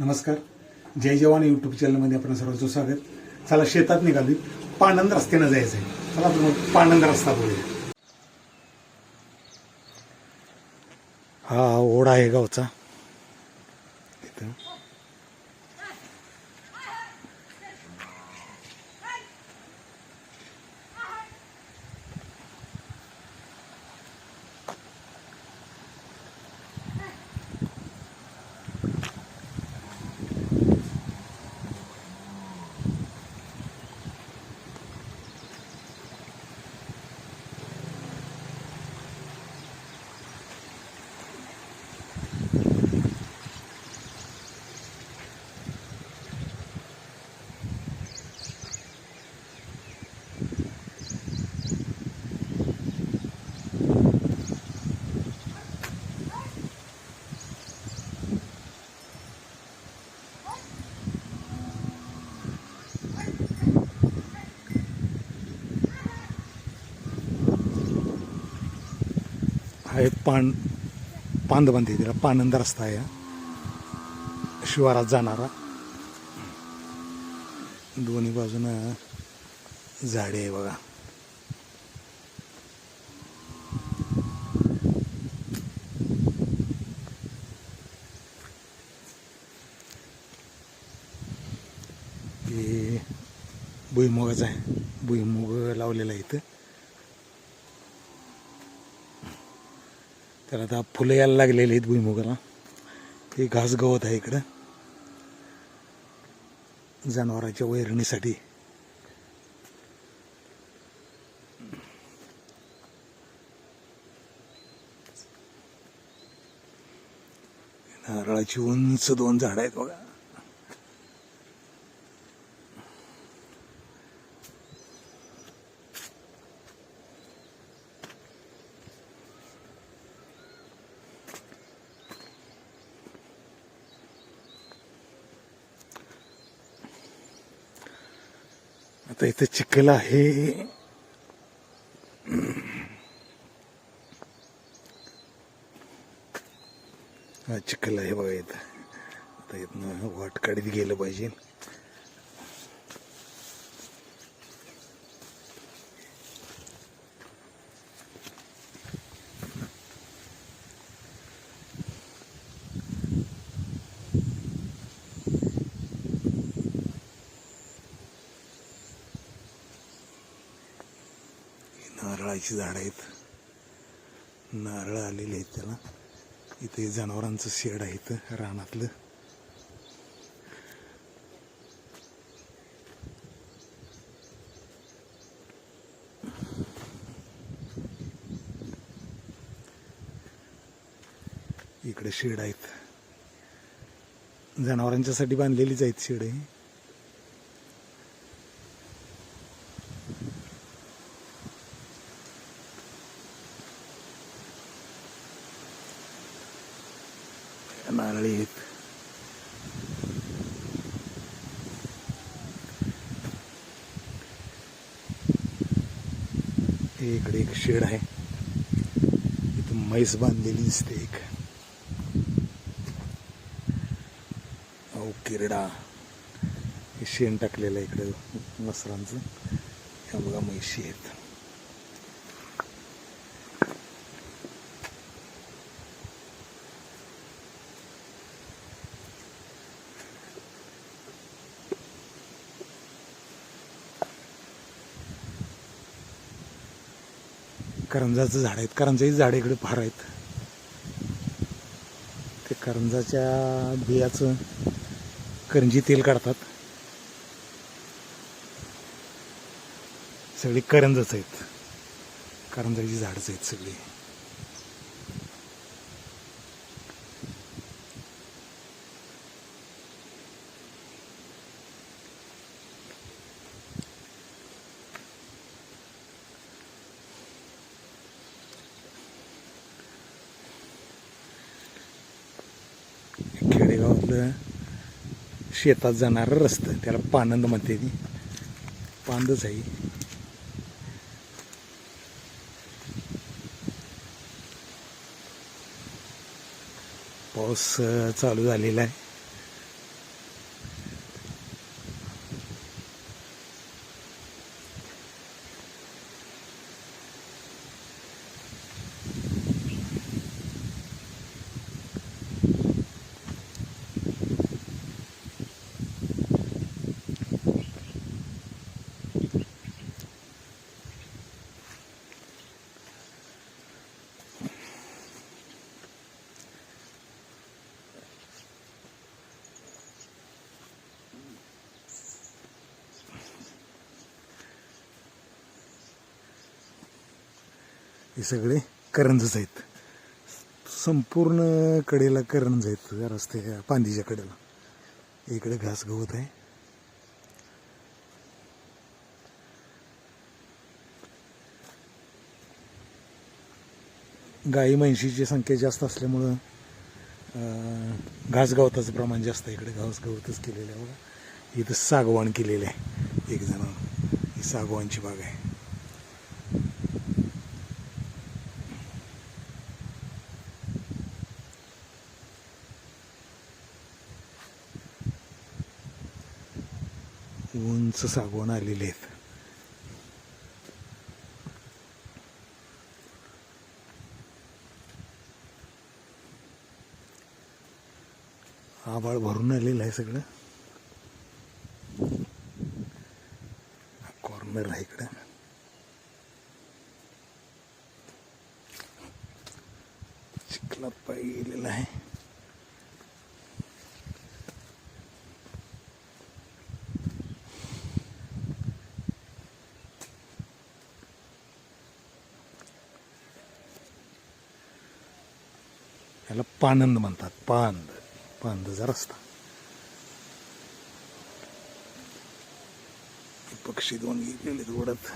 नमस्कार. जय जवान यूट्यूब चॅनलमध्ये आपण सर्वांचं स्वागत. चला शेतात निघाली पाणंद रस्त्यानं जायचं आहे चला आपण पाणंद रस्ता बोलूया हा ओढा आहे गावचा. हा एक पान पांद बांधते त्याला पानंद रस्ता आहे शिवारात जाणारा. दोन्ही बाजूनं झाडे आहे बघा. हे भुईमुगाचं आहे. भुईमुग लावलेला आहे इथं. तर आता फुलं यायला लागलेली आहेत भुईमुगाला. हे घास गवत आहे इकडं. जनावरांच्या वैरणीसाठी. नारळाची उंच दोन झाड आहेत बघा. आता इथं चिखल आहे. चिखल आहे बघा इथं. आता इथनं वाट काढीत गेलं पाहिजे. नारळाची झाड आहेत. नारळ आलेले आहेत त्याला. इथे जनावरांचं शेड आहे इथं रानातलं. इकडे शेड आहेत. जनावरांच्यासाठी बांधलेलीच आहेत शेड आहे नारळी आहेत हे इकडे एक शेड आहे. इथं म्हैस बांधलेली दिसते एक. किरडा. हे शेण टाकलेलं आहे इकडे वस्त्रांचं ह्या बघा म्हैशी आहेत. करंजाचं झाड आहेत. करंजाची झाड इकडे फार आहेत. ते करंजाच्या बियाचं करंजी तेल काढतात. सगळी करंजच आहेत. करंजाची झाडच आहेत सगळी. खेडेगावातलं शेतात जाणारं रस्तं त्याला पानंद म्हणते ती. पांदच आहे. पाऊस चालू झालेला आहे. हे सगळे करंजच आहेत. संपूर्ण कडेला करंज आहेत. रस्ते पांदीच्या कडेला. इकडे घास गवत आहे. गाई म्हैशीची संख्या जास्त असल्यामुळं अं, घासगवताचं प्रमाण जास्त आहे. इकडे घासगवतच केलेलं आहे बघा. इथं सागवान केलेलं आहे. एक जण ही सागवानची बाग आहे. उंच सागवण आलेले आहेत आबाळ भरून आलेलं आहे सगळं कॉर्नर आहे इकडं चिखलात पाय गेलेला आहे याला पानंद म्हणतात. पांद. पांदचा रस्ता पक्षी दोन गेलेले उडत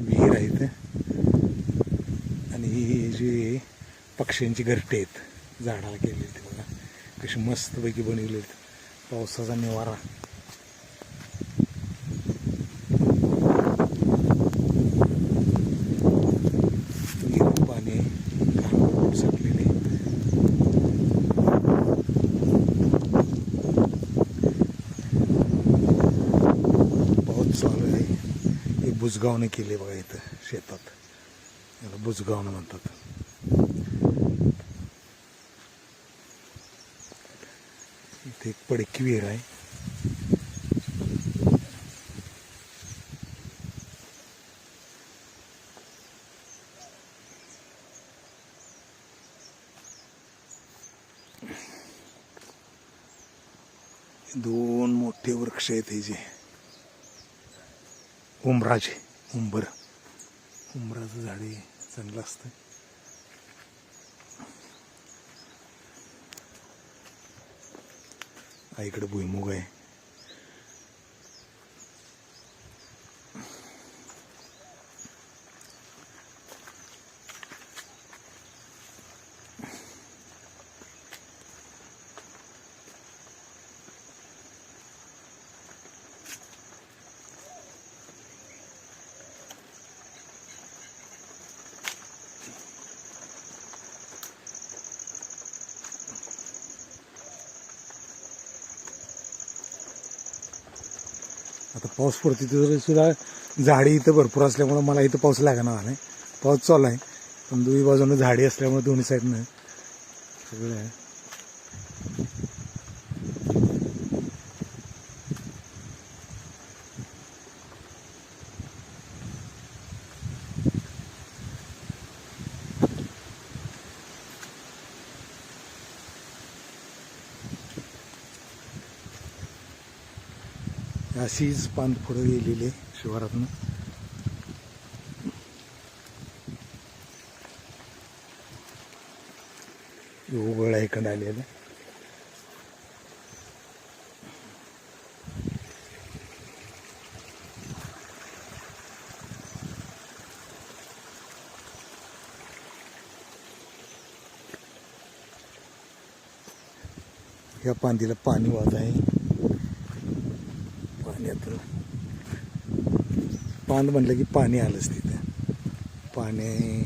विहीर आहे इथे आणि ही जी पक्ष्यांची घरटे आहेत झाडाला केलेली ते बघा. कशी मस्तपैकी बनवली आहेत. पावसाचा निवारा. पाणी घाण साठलेले पाऊस चालू आहे. हे बुजगावने केले बघा इथं शेतात. याला बुजगावनं म्हणतात. इथे एक पडकी विहीर आहे. दोन मोठे वृक्ष आहेत हे जे. उमराजे उंबर. उमराचं झाड आहे चांगलं असतं. हा इकडे भुईमुग आहे. आता पाऊस पडतो तिथं सुद्धा झाडी इथं भरपूर असल्यामुळं मला इथं पाऊस लागणार नाही. पाऊस चालू आहे. पण दोन्ही बाजूनं झाडी असल्यामुळे दोन्ही साईडनं सगळं आहे. अशीच पान पुढं गेलेली आहे शिवारातनं. उघड आहे इकडं आलेलं. या पांदीला पाणी वाहत आहे. पान म्हटलं की पाणी आलंच तिथं. पाणी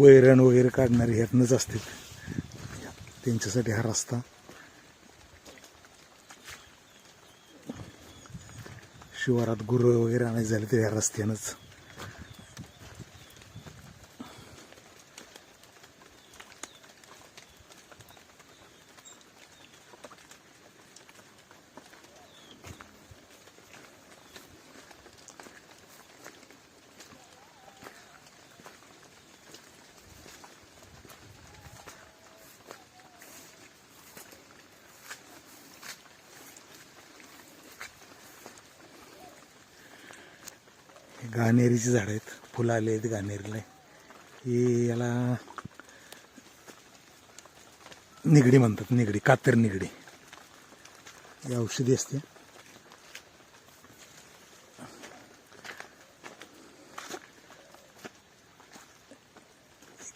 वैरण वगैरे काढणारे ह्यातनंच असतील. त्यांच्यासाठी हा रस्ता. शिवारात गुरं वगैरे आणायचे झाले तर ह्या रस्त्यानंच. हे झाडं आहेत. फुलं आले आहेत घाणेरीला ही याला निगडी म्हणतात निगडी कातर निगडी. ही औषधी असते.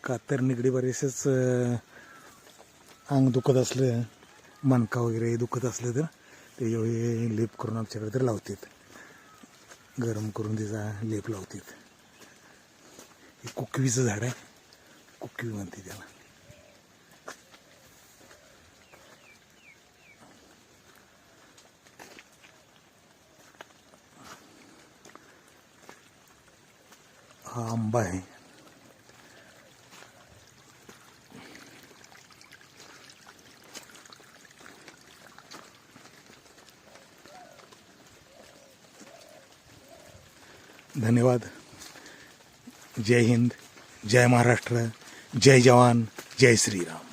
कातर निगडी बरेचसेच अंग दुखत असलं मणका वगैरे दुखत असलं तर ते लेप करून आमच्याकडे तर लावतात. गरम करून त्याचा लेप लावतात हे कुकवीचं झाड आहे. कुकवी म्हणते त्याला. हा आंबा आहे. धन्यवाद। जय हिंद जय महाराष्ट्र जय जवान जय श्रीराम।